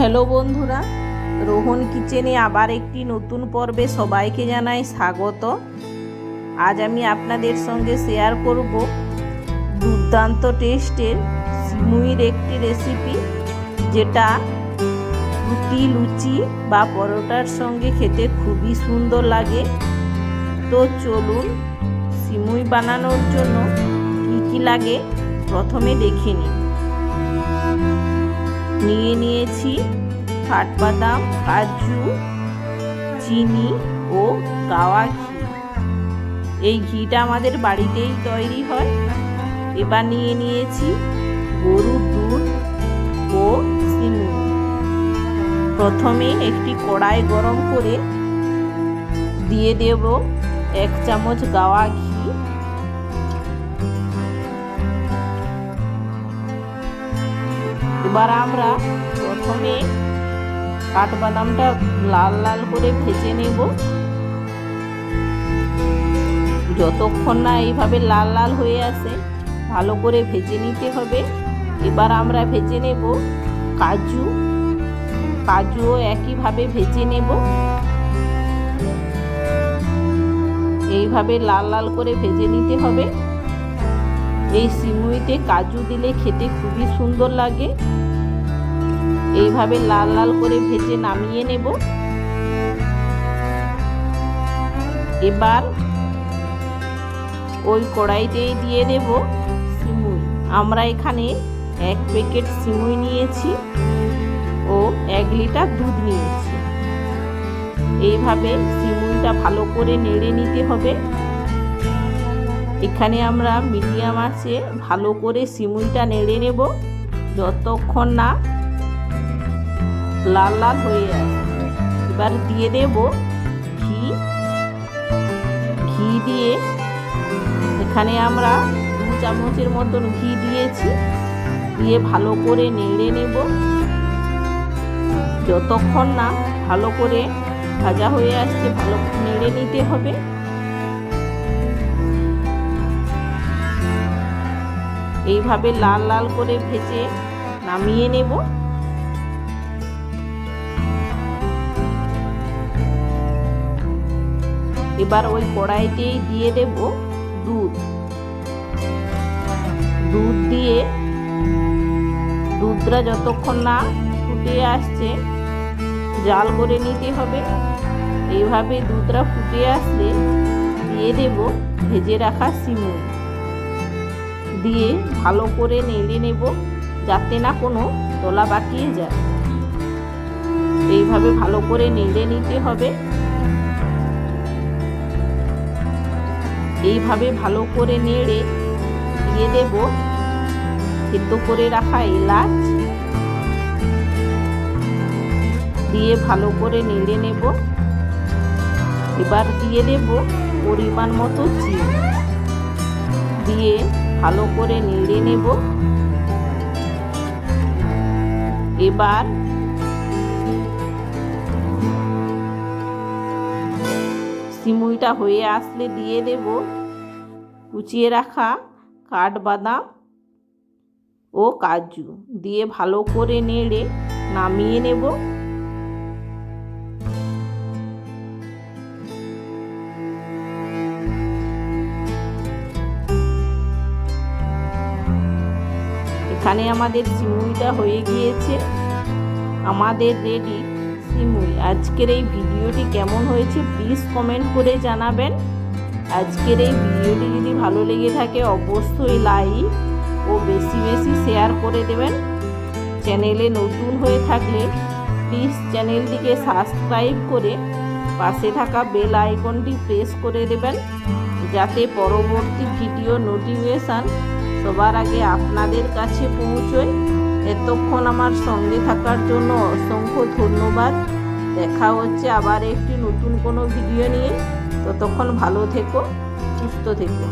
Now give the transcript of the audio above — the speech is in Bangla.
হ্যালো বন্ধুরা, রোহন কিচেনে আবার একটি নতুন পর্বে সবাইকে জানাই স্বাগত। আজ আমি আপনাদের সঙ্গে শেয়ার করব দুর্দান্ত টেস্টের সিমুইর একটি রেসিপি, যেটা রুটি, লুচি বা পরোটার সঙ্গে খেতে খুবই সুন্দর লাগে। তো চলুন সিমুই বানানোর জন্য কী কী লাগে প্রথমে দেখে নিন নিয়ে নিয়েছি কাঠবাদাম, কাজু, চিনি ও গাওয়া ঘি। এই ঘিটা আমাদের বাড়িতেই তৈরি হয়। এবার নিয়ে নিয়েছি গরুর দুধ ও সিমুই প্রথমে একটি কড়াই গরম করে দিয়ে দেব এক চামচ গাওয়া ঘি। এবার আমরা প্রথমে কাঠবাদামটা লাল লাল করে ভেজে নেব। যতক্ষণ না এইভাবে লাল লাল হয়ে আসে, ভালো করে ভেজে নিতে হবে। এবার আমরা ভেজে নেব কাজু। কাজুও একইভাবে ভেজে নেব। এইভাবে লাল লাল করে ভেজে নিতে হবে। এই সিমুইতে কাজু দিলে খেতে খুবই সুন্দর লাগে। এইভাবে লাল লাল করে ভেজে নামিয়ে নেব। এবার ওই কড়াইতেই দিয়ে দেব সিমুই। আমরা এখানে এক প্যাকেট সিমুই নিয়েছি ও এক লিটার দুধ নিয়েছি। এইভাবে সিমুইটা ভালো করে নেড়ে নিতে হবে। এখানে আমরা মিডিয়াম আছে ভালো করে সিমুইটা নেড়ে নেব, যতক্ষণ না লাল লাল হয়ে আসে। এবার দিয়ে দেব ঘি। ঘি দিয়ে এখানে আমরা দু চামচের মতন ঘি দিয়েছি, দিয়ে ভালো করে নেড়ে নেব। যতক্ষণ না ভালো করে ভাজা হয়ে আসছে, ভালো নেড়ে নিতে হবে। এইভাবে লাল লাল করে ভেজে নামিয়ে নেব। এবার ওই কড়াইতেই দিয়ে দেব দুধ। দুধ দিয়ে দুধটা যতক্ষণ না ফুটে আসছে, জাল করে নিতে হবে। এইভাবে দুধটা ফুটে আসলে দিয়ে দেব ভেজে রাখা সিমুই দিয়ে ভালো করে নেড়ে নেব যাতে না কোনো তোলা বাকিয়ে যায়। এইভাবে ভালো করে নেড়ে নিতে হবে। এইভাবে ভালো করে নেড়ে দিয়ে দেব। সিদ্ধ করে রাখা এলাচ। দিয়ে ভালো করে নেড়ে নেব। এবার দিয়ে দেব পরিমাণ মতো চিনি। দিয়ে ভালো করে নেড়ে নেব। এবার সিমুইটা হয়ে আসলে দিয়ে দেব। কুচিয়ে রাখা কাঠবাদাম ও কাজু দিয়ে ভালো করে নেড়ে নামিয়ে নেব। এখানে আমাদের সিমুইটা হয়ে গিয়েছে। আমাদের রেডি সিমুই। আজকের এই ভিডিওটি কেমন হয়েছে প্লিজ কমেন্ট করে জানাবেন। আজকের এই ভিডিওটি যদি ভালো লেগে থাকে অবশ্যই লাইক ও বেশি বেশি শেয়ার করে দেবেন। চ্যানেলে নতুন হয়ে থাকলে প্লিজ চ্যানেলটিকে সাবস্ক্রাইব করে পাশে থাকা বেল আইকনটি প্রেস করে দেবেন। যাতে পরবর্তী ভিডিও নোটিফিকেশান সবার আগে আপনাদের কাছে পৌঁছয় এতক্ষণ আমার সঙ্গে থাকার জন্য অসংখ্য ধন্যবাদ। দেখা হচ্ছে আবার একটি নতুন কোনো ভিডিও নিয়ে। ততক্ষণ ভালো থেকো, সুস্থ থেকো।